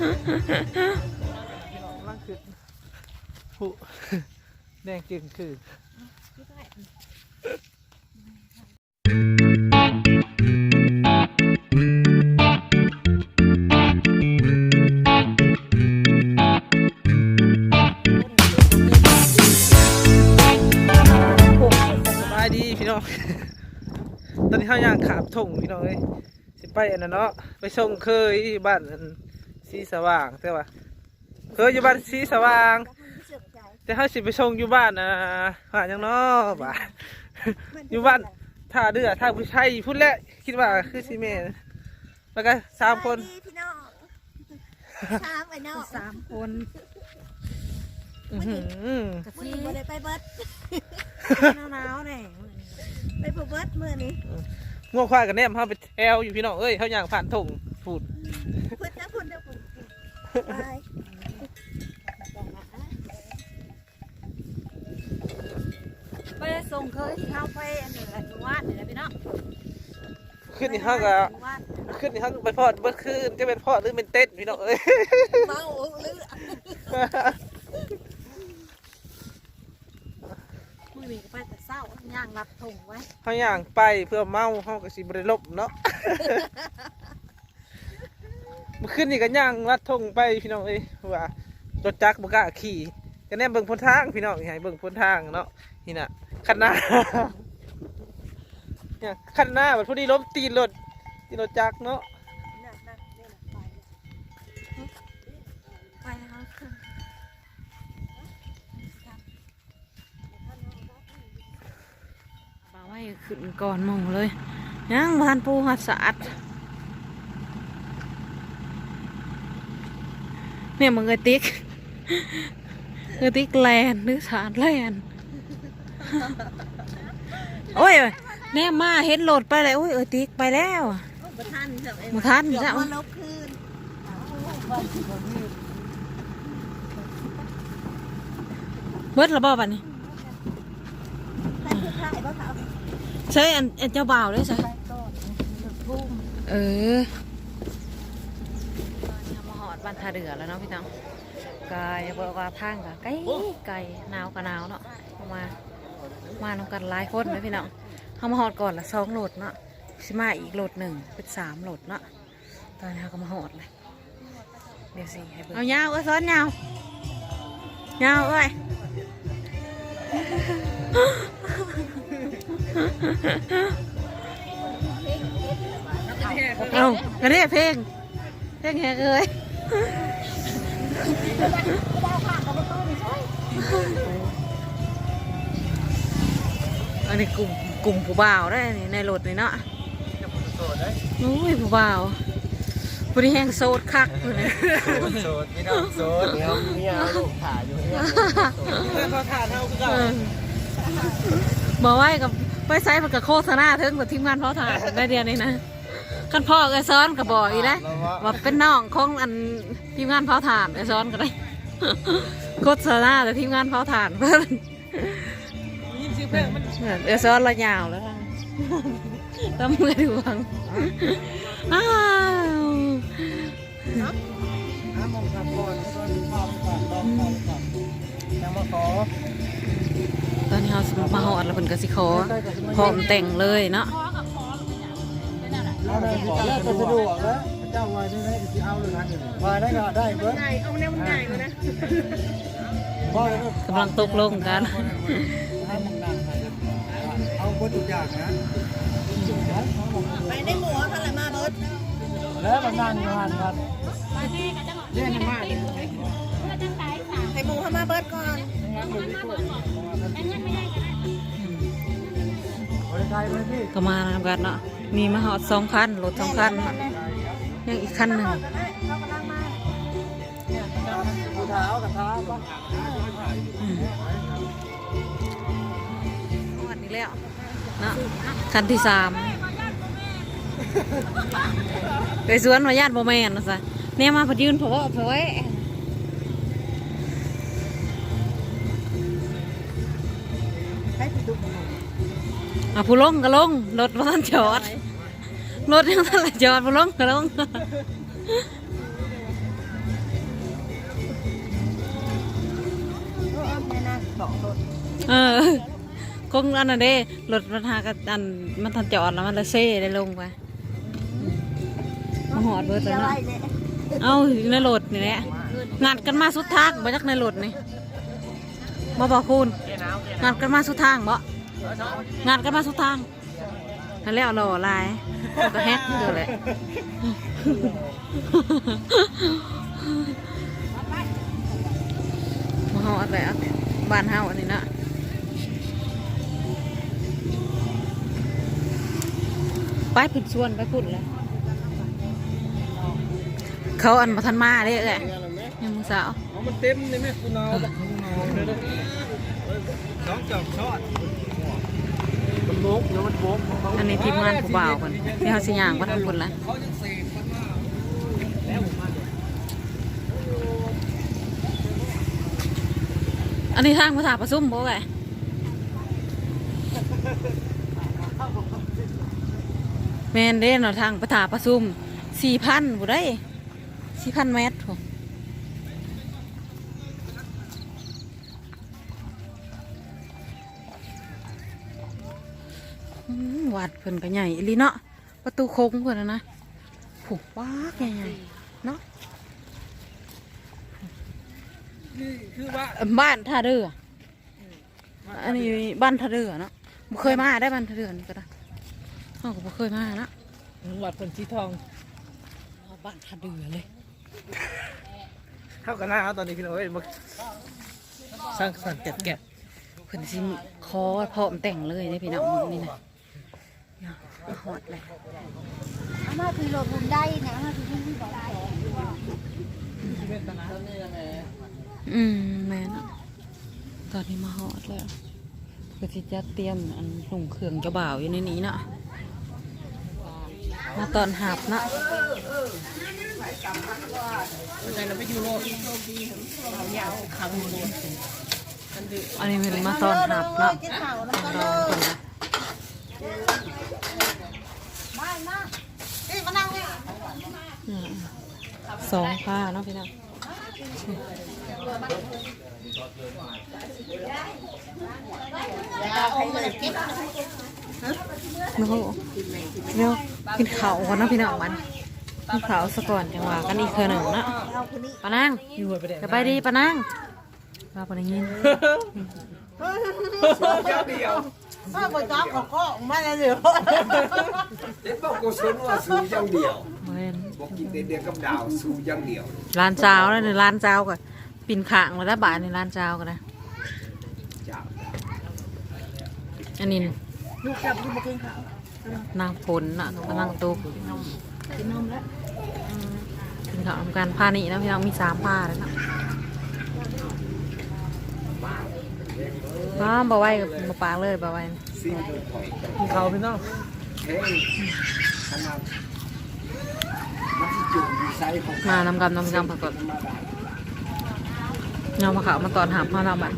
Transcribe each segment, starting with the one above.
ล่างคือผู้แดงจึงคือสบายดีพี่น้องตอนนี้เขาย่างขามถงพี่น้องเอ้ยสิไปอันนั้นเนาะไปส่งเคยบ้านอัน สีสว่างใช่ปะเคยอยู่บ้านสีสว่าง แต่เขาสิไปส่งอยู่บ้านอ่าบ้านหยังเนาะบ้านอยู่บ้านท่าเรือท่าผู้ชัยพูดแล้วคิดว่าคือสิเมนแล้วก็สามคนพี่น้องสามไอ้น้องสามคนอื้อหือกะมืทิอบ่ได้ไปเบิดหนาวๆเนี่ยไปบ่เบิดมือนี้ง่วงควายกันแนมเขาไปแอวอยู่พี่น้องเอ้ยเขาย่างผ่านถงพูดพุ่นนะพุ่นนะพุ่น ไปไปส่งเคยที่เข้าไปอันนี้แหละอยู่วัดนี่แหละพี่น้องขึ้นนี่เขาก็อยู่วัดขึ้นนี่เขาก็ไปพอดเมื่อคืนจะเป็นพอดหรือเป็นเต้นพี่น้องเอ้ยเมาหรือมือนี้ก็ไปแต่เศร้าย่างรับถงไว้เขาย่างไปเพื่อเมาเขาก็สิบริลบเนาะ มื่อคืนนี่ก็ย่างลัดทงไปพี่น้องเอ้ยว่ารถจักรบกล้าขี่ก็แน่เบิ่งพ้นทางพี่น้องให้เบิ่งพ้นทางเนาะนี่น่ะคันหน้าเนี่ยคันหน้าแบัดพอดีล้มตีนรถตีนรถจักรเนาะนั่นะไปแล้วขึ้นบ่าวไว้ขึ้นก่อนหมงเลยยังบานปูหัดสะอาด เนี่ยมึงเอติ๊กเอติ๊กแลนหรือสารแลนโอ้ยแน่มาเห็นโหลดไปเลยโอ้ยเออติ๊กไปแล้วอะบ่ทันจังไอ้บ่ทันเดี๋ยวจ้ะมาลบคืนเบิดระบอบัดนี้ใครคือใครบ่เขาใช่อันอันเจ้าบ่าวด้วยใช่ไปก่อนทุ่มเออมาหอด บ้านท่าเรือแล้วเนาะพี่น้องกายบอกว่าทางกะไกลไกลหนาวกับหนาวเนาะมามาทำกันหลายคนเลยพี่น้องเขามาหอดก่อนละสองโหลดเนาะสิมาอีกโหลดหนึ่งเป็นสามโหลดเนาะตอนนี้เขาก็มาหอดเลยเดี๋ยวสิให้เบิ่งเอายาวเอ้ยซ้อนยาวยาวเอ้ยเอากระเรียเพลงเพลงแหกเอ้ย อันนี้กลุ่มกลุ่มผู้บ่าวได้นี่ในรถนี่เนาะโอ้ยผู้บ่าวผู้ที่แห้งโซดคักผู้นี้โสดพี่น้องโสดเดี๋ยวเมียเอาลูกถ่ายอยู่เนี่ยเพื่อนเขาทานเท่าเก่าเออบอกไว้กับไปไซส์มันกับโฆษณาถึงกับทีมงานพ่อถ่ายได้เดียวนี้นะ คันพ่อไอ้ซ้อนก็บอกอีกแล้วว่าเป็นน้องของอันทีมงานเผาถ่านไอซ้อนก็ได้โคตรสนาแต่ทีมงานเผาถ่านเพื่อนยินชื่อเพลงมันไอซ้อนละยาวแล้วค่ะต้องมือดวงอ้าวน้ำมองขับก่อนก่อนพร้อมก่อนลองพร้อมก่อนยังมาขอตอนนี้เรามาหอดแล้วเป็นกสิขอพร้อมแต่งเลยเนาะ เอาได้ขอแล้วก็สะดวกแล้วเจ้าว่าได้ไหมจะเอาเลยนะว่าได้ก็ได้เบิร์ดใหญ่เอาแนวใหญ่มานะว่าแล้วกำลังตกลงกันเอาบิร์ดทุกอย่างนะไปได้หมูเท่าไหร่มาเบิดแล้วมันนั่งอยู่หันครับเรียนมาให้หมูเข้ามาเบิดก่อนบริการไหมพี่ก็มาทำกันเนาะ มีมาหอดสองคันรถสองคันยังอีกคันหนึ่งผู้เท้ากับท้าปะอืมหอดนี่แล้วนะคันที่สามไปสวนมาญาติบ่แมนนะซะเนี่ยมาพอยืนเพราะว่าเพราะ เอาผู้ลงก็ลงรถบ้านจอดรถยังทันลจอดผู้ลงก็ลงเออคงอันนั้นเด้รถมันหากันอันมันทันจอดแล้วมันละเซ่ได้ลงไปมาหอดเบิดแล้วเนาะเอาในรถนี่แหละงานกันมาสุดทางมาจากในรถนี่มาบอกคุณงานกันมาสุดทางบ่ งัดกันมาสุดทางนั่นแล้วรอลายก็แฮกเด้อแหละมาเฮาอะไรอะบ้านเฮาอันนี้นะไปพุ่นชวนไปพุ่นเลยเขาอันมาทันมาเด้อแหละยังมึงสาวมันเต็มเลยแม่คุณเอาต้อสองจอกชอด อันนี้ทีมงานผู้บ่าวกันที่เขาสิย่างมาทำพุ่นละอันนี้ทางภาษาประซุ่มบ่ไงแมนเด้เนาทางภาษาประซุ่มสี่พันบุได้สี่พันเมตร วัดเพิ่นก็ใหญ่อีหลีเนาะประตูโค้งเพิ่นน่ะนะผูกว้ากใหญ่ๆเนาะนี่คือว่าบ้านท่าเรืออันนี้บ้านท่าเรือเนาะบ่เคยมาได้บ้านท่าเรือนี่ก็ได้เขาก็บ่เคยมานะวัดคนชีทองบ้านท่าเรือเลยเท่ากันหน้าเอาตอนนี้พี่น้องเอ้ยมาสร้างสรรค์แกะแกะเพิ่นสิคอพร้อมแต่งเลยนี่พี่น้องนี่นะ เนี่ยฮอดเลยอามาคือรถผมได้นะอามาคือที่บอกได้อืมแม่นอะตอนนี้มาฮอดแล้วก็สิจะเตรียมอันลงเครื่องเจ้าบ่าวอยู่ในนี้เนาะมาตอนหับเนาะใจเราไม่อยู่โลกอันนี้เป็นมาตอนหับเนาะเจ้าเขาแล้วก็รเลอคนยละ มามาเอ้ยมานั่งนี่ อืม สองผ้าเนาะพี่น้องนึกว่าเร็วกินข้าวก่อนเนาะพี่น้องมันกินข้าวซะก่อนจังหวะกันอีกเทื่อหนึ่งเนาะเอาคนนี้ปานังอยู่ไปแดกจะไปดีปานังว่าปานังยิน เดียวถ้าไปจ้าของก็มาแล้วเดี๋ยวเด็กบอกกูสนว่าสู้อย่างเดียวเว้นบอกกินเด็กกับดาวสู้อย่างเดียวร้านเจ้าแล้วเนี่ร้านเจ้าก่อนปิ่นขางมาแล้วบ่ายในร้านเจ้ากันนะจ้าอันนี้ลูกจับลูกมากินข้าวนางฝนน่ะกำลังตุกกินนมแล้วกินข้าวทำการผ้านี่นะพี่น้องมีสามผ้าแล้วนะ น้องบ่ไหวกับมาปากเลยบ่ไหวสิ่งที่ถอยมีเขาพี่น้องแท้ขนาดมันที่จุ่มอยู่ไซส์ของมานำกันนำกันปรากฏเงามาขาวมาตอนหาผ้าเราบัด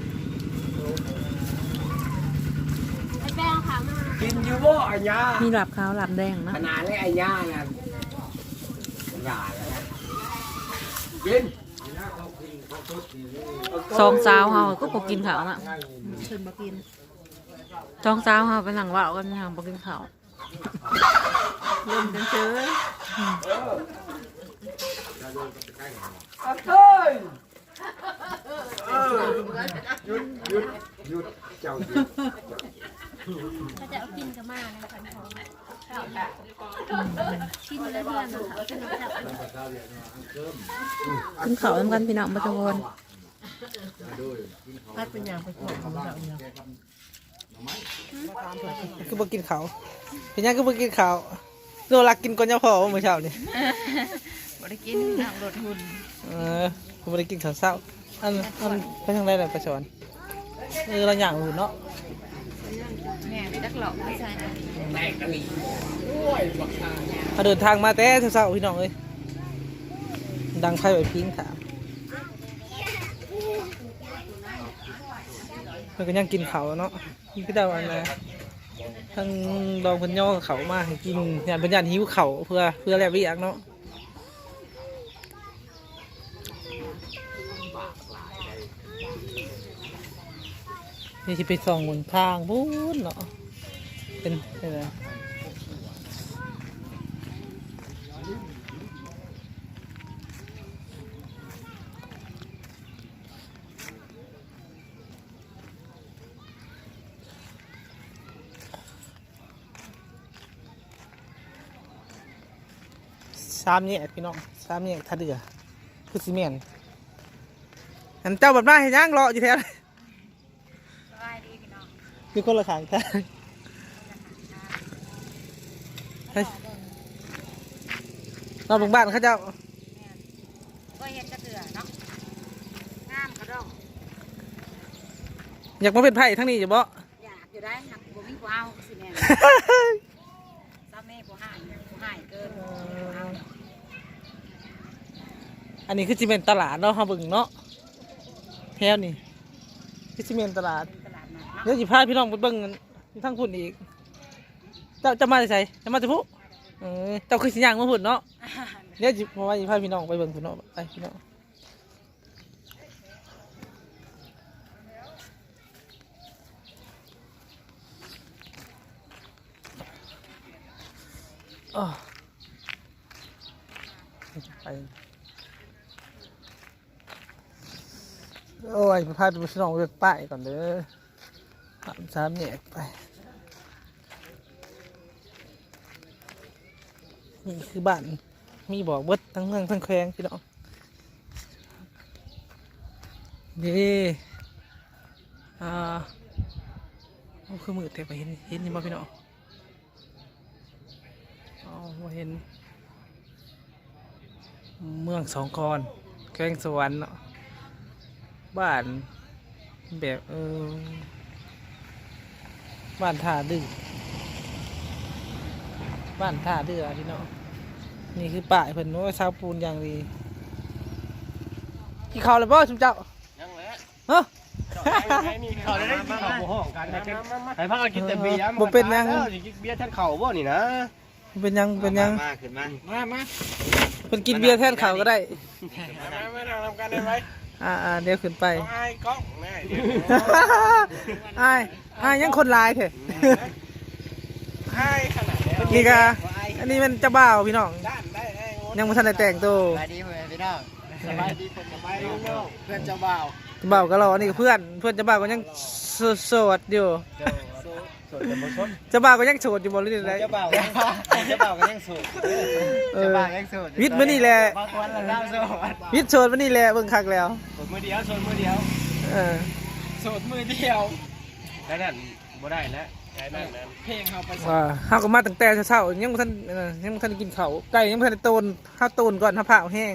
กินอยู่บ่อัญญามีหลับขาวหลับแดงขนะนาดเลยอัญญาน่ะอย่าแล้วนะกินสองสาวเฮาก็บ่กินข้าวน่ะ เพิ่นมากินสองสาวเฮาเป็นหลังว่าวกันทางบ่กินข้าวเริ่มกันเจอเฮ้ยเออหยุดหยุดหยุดเจ้าหยุดถ้าจะเอากินกับมาในขันของกินแล้วเพื่อนนะคะกินแล้วจะกินข้าวนำกันพี่น้องบ่จังวน พัดเป็นอย่างไปขอของเราเนี่ยคือบ่กินเขาวเป็นยังคือบ่กินเขาวโลลักกินก่อนยาพอเมื่อเช้านี่บ่ได้กินน้ำรถหุ่นเออผมบ่ได้กินข้าวเช้าอันอันไปทางใดล่ะไปสอนเออเราอย่างอื่นเนาะแม่ดักหลอกไม่ใช่เขาเดินทางมาแต่เช้าๆพี่น้องเอ้ยดังไฟไปพิงถาม มันก็ยังกินเขาเนาะพี่ก็ได้วันนะทั้งลองเพิ่นย่อเขามาให้กินยานเพิ่นยานหิวเขาเพื่อเพื่อแลกเวิอักเนาะนี่จะไปส่องบนทางพูนเนาะเป็นอะไร สามเนี่ยพี่น้องสามเนี่ยท่าเรือคือซีเมนต์อันเจ้าบัดมาเห็นยังรออยู่แถวมีคนละขางทางเฮ้ยเราลงบ้านเขาเจ้าก็เห็นกระเตือเนาะงามกระดองอยากมาเป็นไผ่ทั้งนี้อยู่บ่อยากอยู่ได้หักบ่มีกูเอาสิแม่ซาเม่กูหายกูหายเกิน อันนี้คือจิเมนตลาดเนาะเฮาเบิ่งเนาะแถวนี่คือจิเมนตลาดตลาดนัดเนาะเดี๋ยวสิพาพี่น้องไปเบิ่งกันอยู่ทั้งพุ่นอีกเจ้าจะมาได้ไสจะมาจากผู้เออเจ้าคือสิย่างมาพุ่นเนาะเดี๋ยวสิมาว่าสิพาพี่น้องไปเบิ่งพุ่นเนาะไปพี่น้องอ้อไป โอ้ยพาไปพี่น้องไปป้ายก่อนเด้อสามสามแยไป นี่คือบ้าน มีบอกเบิดทั้งเมืองทั้งแควงพี่น้องนี่อ่าโอ้คือมือแต่ไปเห็นเห็นนี่บ่พี่น้องอ๋อเห็น เมืองสองกอนแกงสวรรค์เนาะ บ้าน แบบเออบ้านท่าดื้อบ้านท่าเรือพี่น้องนี่คือป่ายเพิ่นโอ้ยซาวปูนอย่างดีกี่เขาวเลยบ่ชุมเจ้ายังแหละเฮ้อเขาได้ที่เขาห้องกันให้พักกินแต่เบียร์บ่เป็นหยังเบียร์ท่านเข่าบ่นี่นะเป็นหยังเป็นหยังมาขึ้นมามามาเพิ่นกินเบียร์แทนข้าวก็ได้มาไม่นั่งทำกันได้ไหม อ่าอ่าเดี๋ยวขึ้นไปเอาไอ้กล้องแม่เดี๋ยวอ้ายอ้ายยังคนลายเถอะไอ้ขนาดนี้นี่ก็อันนี้มันเจะบ้าวพี่น้อง ด้านได้ไอ้งดยังไม่ทันได้แต่งตัวสบายดีเพื่อนพี่น้องสบายดีผมสบายดีน้องเพื่อนเจ้าบ่าวเจ้าบ่าวก็รออันนี้ก็เพื่อน เพื่อนเจ้าบ่าวก็ยังโสโสดอยู่ สดแต่บ่สดเจ้าบ่าวก็ยังโสดอยู่บ่หรือไงเจ้าบ่าวเจ้าบ่าวก็ยังสูงเออเจ้าบ่าวยังสูงวิทย์มื้อนี่แหละ บางวันละเล่าโสดวิทย์โสดวันนี้แหละเบิ่งคักแล้วโสดมือเดียวโสดมือเดียวเออโสดมือเดียวแล้วนั่นบ่ได้แล้วไอ้นั่นนั่นเพลงเฮาไปว่าเฮาก็มาตั้งแต่เช้าๆยังบ่ทันเออยังบ่ทันได้กินข้าวไก่ยังบ่ทันได้โตนข้าวโตนก่อนข้าวเผาแห้ง